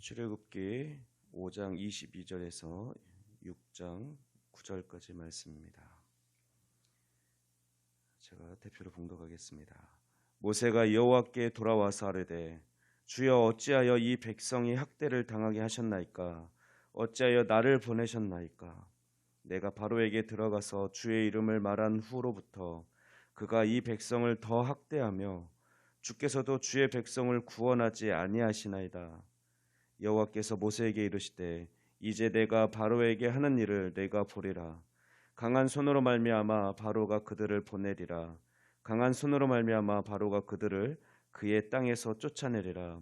출애굽기 5장 22절에서 6장 9절까지 말씀입니다. 제가 대표로 봉독하겠습니다. 모세가 여호와께 돌아와서 아뢰되 주여 어찌하여 이 백성이 학대를 당하게 하셨나이까 어찌하여 나를 보내셨나이까 내가 바로에게 들어가서 주의 이름을 말한 후로부터 그가 이 백성을 더 학대하며 주께서도 주의 백성을 구원하지 아니하시나이다 여호와께서 모세에게 이르시되 이제 내가 바로에게 하는 일을 내가 보리라. 강한 손으로 말미암아 바로가 그들을 보내리라. 강한 손으로 말미암아 바로가 그들을 그의 땅에서 쫓아내리라.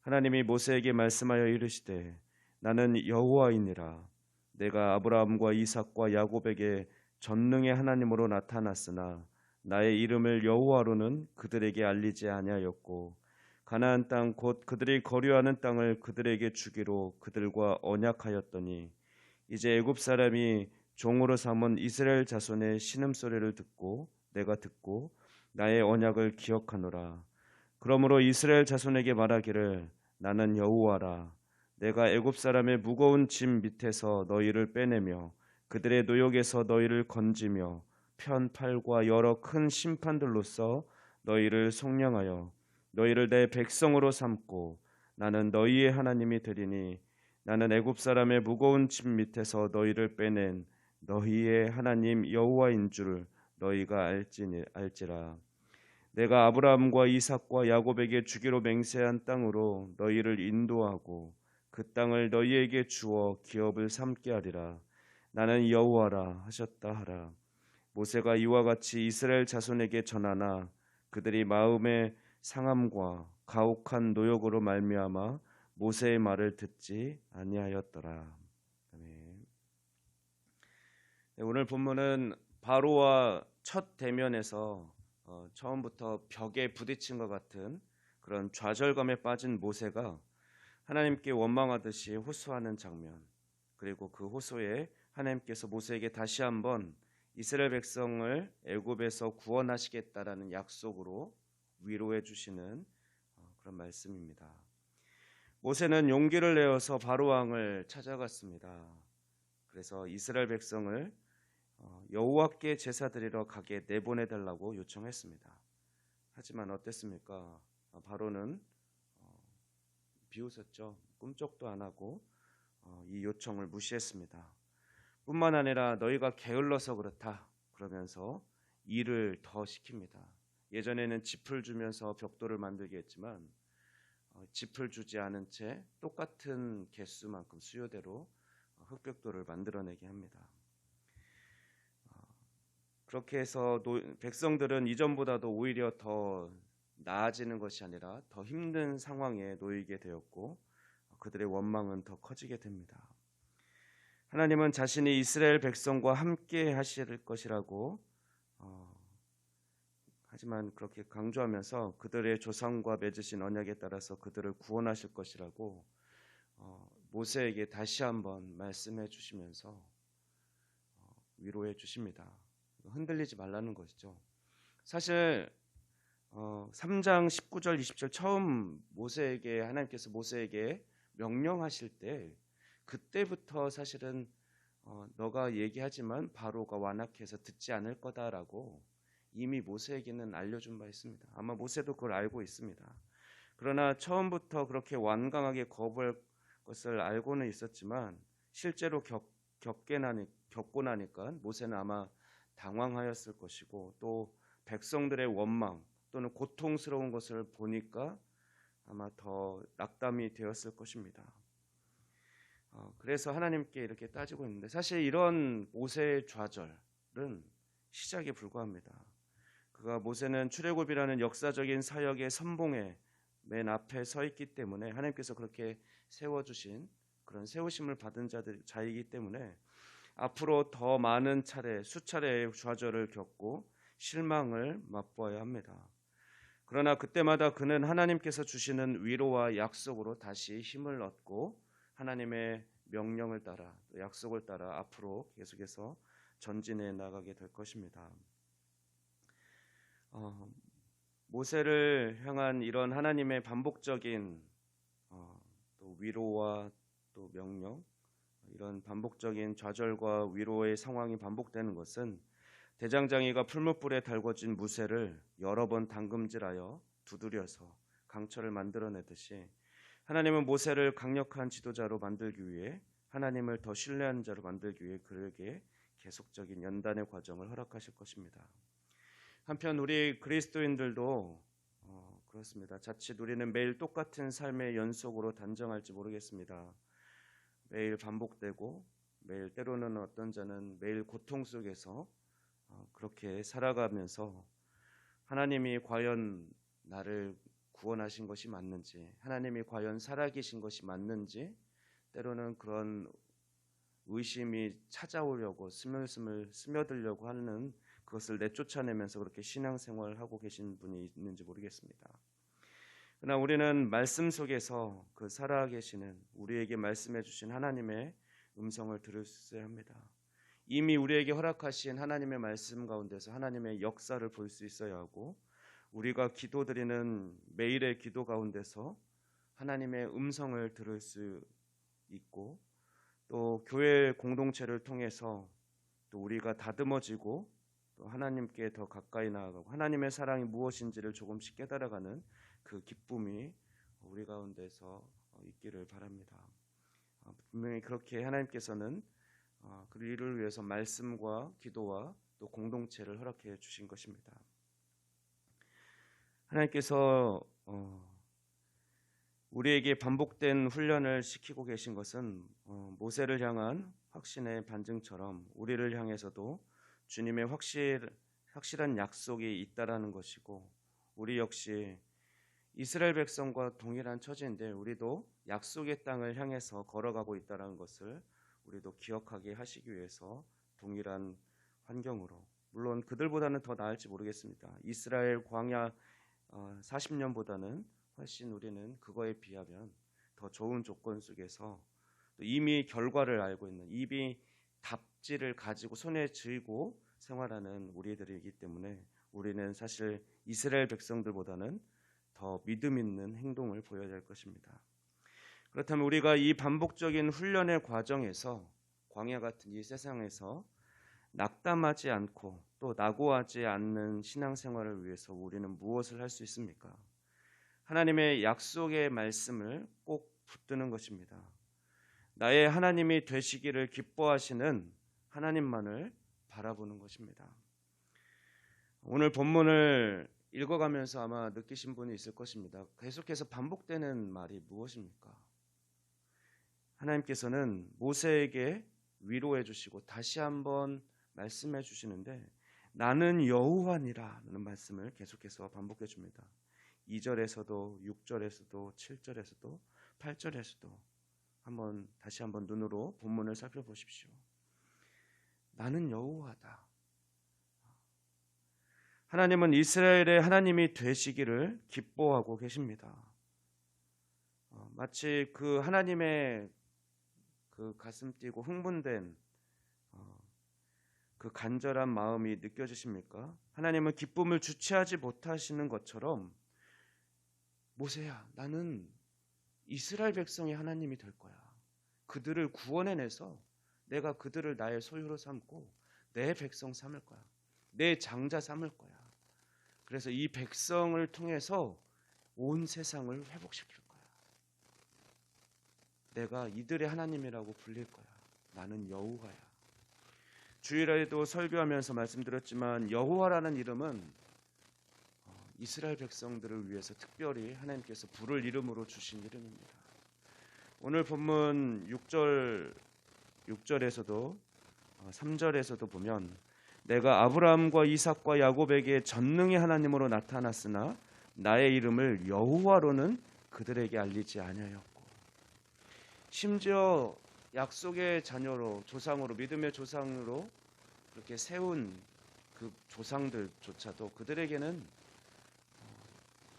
하나님이 모세에게 말씀하여 이르시되 나는 여호와이니라. 내가 아브라함과 이삭과 야곱에게 전능의 하나님으로 나타났으나 나의 이름을 여호와로는 그들에게 알리지 아니하였고 가나안 땅 곧 그들이 거류하는 땅을 그들에게 주기로 그들과 언약하였더니 이제 애굽 사람이 종으로 삼은 이스라엘 자손의 신음 소리를 듣고 내가 듣고 나의 언약을 기억하노라. 그러므로 이스라엘 자손에게 말하기를 나는 여호와라. 내가 애굽 사람의 무거운 짐 밑에서 너희를 빼내며 그들의 노역에서 너희를 건지며 편팔과 여러 큰 심판들로서 너희를 속량하여 너희를 내 백성으로 삼고 나는 너희의 하나님이 되리니 나는 애굽 사람의 무거운 짐 밑에서 너희를 빼낸 너희의 하나님 여호와인 줄 너희가 알지니 알지라. 내가 아브라함과 이삭과 야곱에게 주기로 맹세한 땅으로 너희를 인도하고 그 땅을 너희에게 주어 기업을 삼게 하리라. 나는 여호와라 하셨다 하라. 모세가 이와 같이 이스라엘 자손에게 전하나 그들이 마음의 상함과 가혹한 노역으로 말미암아 모세의 말을 듣지 아니하였더라. 네, 오늘 본문은 바로와 첫 대면에서 어, 처음부터 벽에 부딪힌 것 같은 그런 좌절감에 빠진 모세가 하나님께 원망하듯이 호소하는 장면 그리고 그 호소에 하나님께서 모세에게 다시 한번 이스라엘 백성을 애굽에서 구원하시겠다라는 약속으로 위로해 주시는 어, 그런 말씀입니다. 모세는 용기를 내어서 바로 왕을 찾아갔습니다. 그래서 이스라엘 백성을 어, 여호와께 제사 드리러 가게 내보내 달라고 요청했습니다. 하지만 어땠습니까? 어, 바로는 비웃었죠. 꿈쩍도 안 하고 이 요청을 무시했습니다. 뿐만 아니라 너희가 게을러서 그렇다 그러면서 일을 더 시킵니다. 예전에는 짚을 주면서 벽돌을 만들게 했지만 어, 짚을 주지 않은 채 똑같은 개수만큼 수요대로 흙벽돌을 만들어내게 합니다. 어, 그렇게 해서 백성들은 이전보다도 오히려 더 나아지는 것이 아니라 더 힘든 상황에 놓이게 되었고 그들의 원망은 더 커지게 됩니다. 하나님은 자신이 이스라엘 백성과 함께 하실 것이라고 어, 하지만 그렇게 강조하면서 그들의 조상과 맺으신 언약에 따라서 그들을 구원하실 것이라고 어, 모세에게 다시 한번 말씀해 주시면서 어, 위로해 주십니다. 흔들리지 말라는 것이죠. 사실 어, 3장 19절 20절 처음 모세에게 하나님께서 모세에게 명령하실 때 그때부터 사실은 어, 너가 얘기하지만 바로가 완악해서 듣지 않을 거다라고 이미 모세에게는 알려준 바 있습니다. 아마 모세도 그걸 알고 있습니다. 그러나 처음부터 그렇게 완강하게 거부할 것을 알고는 있었지만 실제로 겪, 겪게 나니, 겪고 나니까 모세는 아마 당황하였을 것이고 또 백성들의 원망 또는 고통스러운 것을 보니까 아마 더 낙담이 되었을 것입니다. 어, 그래서 하나님께 이렇게 따지고 있는데 사실 이런 모세의 좌절은 시작에 불과합니다. 그가 모세는 출애굽이라는 역사적인 사역의 선봉에 맨 앞에 서 있기 때문에 하나님께서 그렇게 세워 주신 그런 세우심을 받은 자들 자이기 때문에 앞으로 더 많은 차례 수차례의 좌절을 겪고 실망을 맛보아야 합니다. 그러나 그때마다 그는 하나님께서 주시는 위로와 약속으로 다시 힘을 얻고 하나님의 명령을 따라 약속을 따라 앞으로 계속해서 전진해 나가게 될 것입니다. 어, 모세를 향한 이런 하나님의 반복적인 어, 또 위로와 또 명령 이런 반복적인 좌절과 위로의 상황이 반복되는 것은 대장장이가 풀무불에 달궈진 무쇠를 여러 번 담금질하여 두드려서 강철을 만들어내듯이 하나님은 모세를 강력한 지도자로 만들기 위해 하나님을 더 신뢰하는 자로 만들기 위해 그에게 계속적인 연단의 과정을 허락하실 것입니다. 한편 우리 그리스도인들도 어, 그렇습니다. 자칫 우리는 매일 똑같은 삶의 연속으로 단정할지 모르겠습니다. 매일 반복되고 매일 때로는 어떤 자는 매일 고통 속에서 어, 그렇게 살아가면서 하나님이 과연 나를 구원하신 것이 맞는지 하나님이 과연 살아계신 것이 맞는지 때로는 그런 의심이 찾아오려고 스물스물 스며들려고 하는 그것을 내쫓아내면서 그렇게 신앙생활을 하고 계신 분이 있는지 모르겠습니다. 그러나 우리는 말씀 속에서 그 살아계시는 우리에게 말씀해 주신 하나님의 음성을 있어야 합니다. 이미 우리에게 허락하신 하나님의 말씀 가운데서 하나님의 역사를 볼 수 있어야 하고 우리가 기도드리는 매일의 기도 가운데서 하나님의 음성을 들을 수 있고 또 교회 공동체를 통해서 또 우리가 다듬어지고 또 하나님께 더 가까이 나아가고 하나님의 사랑이 무엇인지를 조금씩 깨달아가는 그 기쁨이 우리 가운데서 있기를 바랍니다. 어, 분명히 그렇게 하나님께서는 어, 그 일을 위해서 말씀과 기도와 또 공동체를 허락해 주신 것입니다. 하나님께서 어, 우리에게 반복된 훈련을 시키고 계신 것은 모세를 향한 확신의 반증처럼 우리를 향해서도 주님의 확실 확실한 약속이 있다라는 것이고 우리 역시 이스라엘 백성과 동일한 처지인데 우리도 약속의 땅을 향해서 걸어가고 있다는 것을 우리도 기억하게 하시기 위해서 동일한 환경으로 물론 그들보다는 더 나을지 모르겠습니다. 이스라엘 광야 40년보다는 어, 훨씬 우리는 그거에 비하면 더 좋은 조건 속에서 이미 결과를 알고 있는 이미 답지를 가지고 손에 쥐고 생활하는 우리들이기 때문에 우리는 사실 이스라엘 백성들보다는 더 믿음 있는 행동을 보여야 할 것입니다. 그렇다면 우리가 이 반복적인 훈련의 과정에서 광야 같은 이 세상에서 낙담하지 않고 또 낙오하지 않는 신앙생활을 위해서 우리는 무엇을 할 수 있습니까? 하나님의 약속의 말씀을 꼭 붙드는 것입니다. 나의 하나님이 되시기를 기뻐하시는 하나님만을 바라보는 것입니다. 오늘 본문을 읽어가면서 아마 느끼신 분이 있을 것입니다. 계속해서 반복되는 말이 무엇입니까? 하나님께서는 모세에게 위로해 주시고 다시 한번 말씀해 주시는데 나는 여호와니라는 말씀을 계속해서 반복해 줍니다. 2절에서도 6절에서도 7절에서도 8절에서도 한번 다시 한번 눈으로 본문을 살펴보십시오. 나는 여호와다. 하나님은 이스라엘의 하나님이 되시기를 기뻐하고 계십니다. 어, 마치 그 하나님의 그 가슴 뛰고 흥분된 어, 그 간절한 마음이 느껴지십니까? 하나님은 기쁨을 주체하지 못하시는 것처럼 모세야, 나는 이스라엘 백성의 하나님이 될 거야. 그들을 구원해내서 내가 그들을 나의 소유로 삼고 내 백성 삼을 거야. 내 장자 삼을 거야. 그래서 이 백성을 통해서 온 세상을 회복시킬 거야. 내가 이들의 하나님이라고 불릴 거야. 나는 여호와야. 주일에도 설교하면서 말씀드렸지만 여호와라는 이름은 어, 이스라엘 백성들을 위해서 특별히 하나님께서 부를 이름으로 주신 이름입니다. 오늘 본문 6절 6절에서도 3절에서도 어, 보면 내가 아브라함과 이삭과 야곱에게 전능의 하나님으로 나타났으나 나의 이름을 여호와로는 그들에게 알리지 아니하였고 심지어 약속의 자녀로 조상으로 믿음의 조상으로 그렇게 세운 그 조상들조차도 그들에게는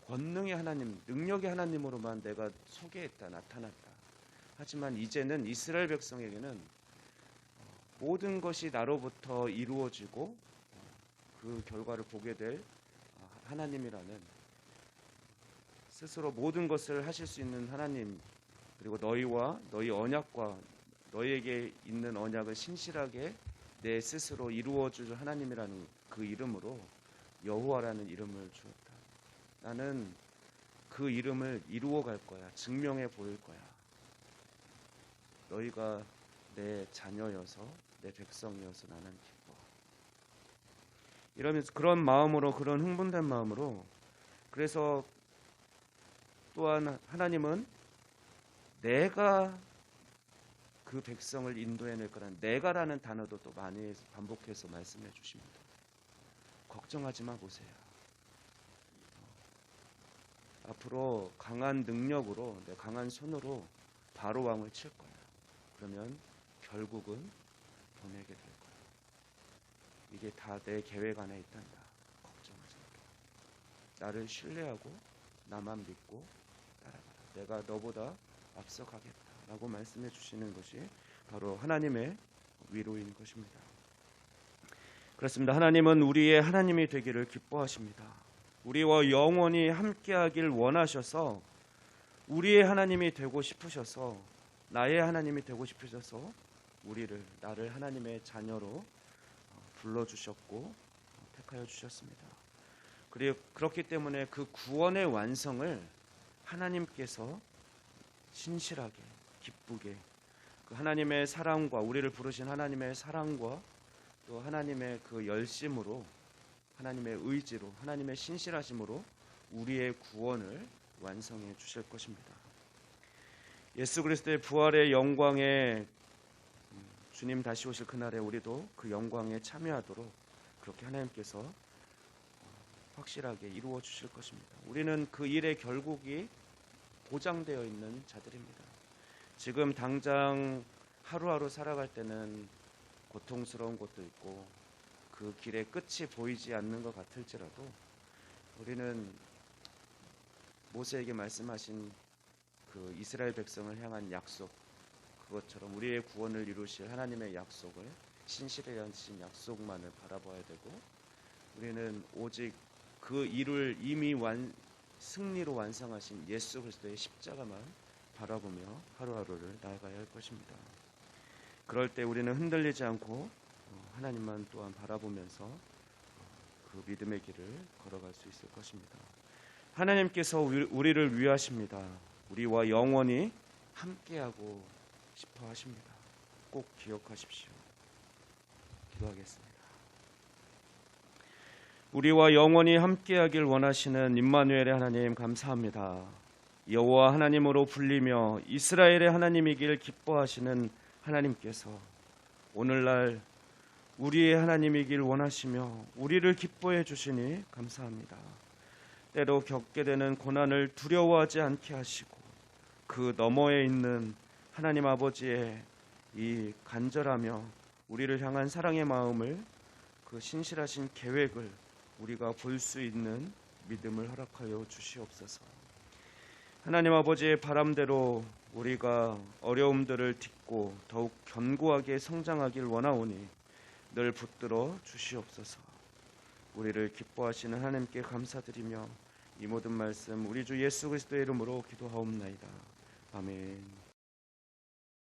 권능의 하나님, 능력의 하나님으로만 내가 소개했다, 나타났다. 하지만 이제는 이스라엘 백성에게는 모든 것이 나로부터 이루어지고 그 결과를 보게 될 하나님이라는 스스로 모든 것을 하실 수 있는 하나님을 그리고 너희와 너희 언약과 너희에게 있는 언약을 신실하게 내 스스로 이루어 줄 하나님이라는 그 이름으로 여호와라는 이름을 주었다. 나는 그 이름을 이루어 갈 거야. 증명해 보일 거야. 너희가 내 자녀여서 내 백성이어서 나는 기뻐. 이러면서 그런 마음으로 그런 흥분된 마음으로 그래서 또한 하나님은 내가 그 백성을 인도해낼 거란 내가라는 단어도 또 많이 반복해서 말씀해 주십니다. 걱정하지 마 보세요. 앞으로 강한 능력으로 내 강한 손으로 바로 왕을 칠 거야. 그러면 결국은 보내게 될 거야. 이게 다 내 계획 안에 있단다. 걱정하지 마. 나를 신뢰하고 나만 믿고 따라가라. 내가 너보다 앞서가겠다 라고 말씀해 주시는 것이 바로 하나님의 위로인 것입니다. 그렇습니다. 하나님은 우리의 하나님이 되기를 기뻐하십니다. 우리와 영원히 함께하길 원하셔서 우리의 하나님이 되고 싶으셔서 나의 하나님이 되고 싶으셔서 우리를 나를 하나님의 자녀로 불러 주셨고 택하여 주셨습니다. 그리고 그렇기 때문에 그 구원의 완성을 하나님께서 신실하게 기쁘게 그 하나님의 사랑과 우리를 부르신 하나님의 사랑과 또 하나님의 그 열심으로 하나님의 의지로 하나님의 신실하심으로 우리의 구원을 완성해 주실 것입니다. 예수 그리스도의 부활의 영광에 음, 주님 다시 오실 그날에 우리도 그 영광에 참여하도록 그렇게 하나님께서 어, 확실하게 이루어 주실 것입니다. 우리는 그 일의 결국이 보장되어 있는 자들입니다. 지금 당장 하루하루 살아갈 때는 고통스러운 것도 있고 그 길의 끝이 보이지 않는 것 같을지라도 우리는 모세에게 말씀하신 그 이스라엘 백성을 향한 약속 그것처럼 우리의 구원을 이루실 하나님의 약속을 신실히 하신 약속만을 바라봐야 되고 우리는 오직 그 일을 이미 완, 승리로 완성하신 예수 그리스도의 십자가만 바라보며 하루하루를 나아가야 할 것입니다. 그럴 때 우리는 흔들리지 않고 어, 하나님만 또한 바라보면서 어, 그 믿음의 길을 걸어갈 수 있을 것입니다. 하나님께서 우리를 위하십니다. 우리와 영원히 함께하고 싶어 하십니다. 꼭 기억하십시오. 기도하겠습니다. 우리와 영원히 함께하길 원하시는 임마누엘의 하나님 감사합니다. 여호와 하나님으로 불리며 이스라엘의 하나님이길 기뻐하시는 하나님께서 오늘날 우리의 하나님이길 원하시며 우리를 기뻐해 주시니 감사합니다. 때로 겪게 되는 고난을 두려워하지 않게 하시고 그 너머에 있는 하나님 아버지의 이 간절하며 우리를 향한 사랑의 마음을 그 신실하신 계획을 우리가 볼 수 있는 믿음을 허락하여 주시옵소서. 하나님 아버지의 바람대로 우리가 어려움들을 딛고 더욱 견고하게 성장하길 원하오니 늘 붙들어 주시옵소서. 우리를 기뻐하시는 하나님께 감사드리며 이 모든 말씀 우리 주 예수 그리스도의 이름으로 기도하옵나이다. 아멘.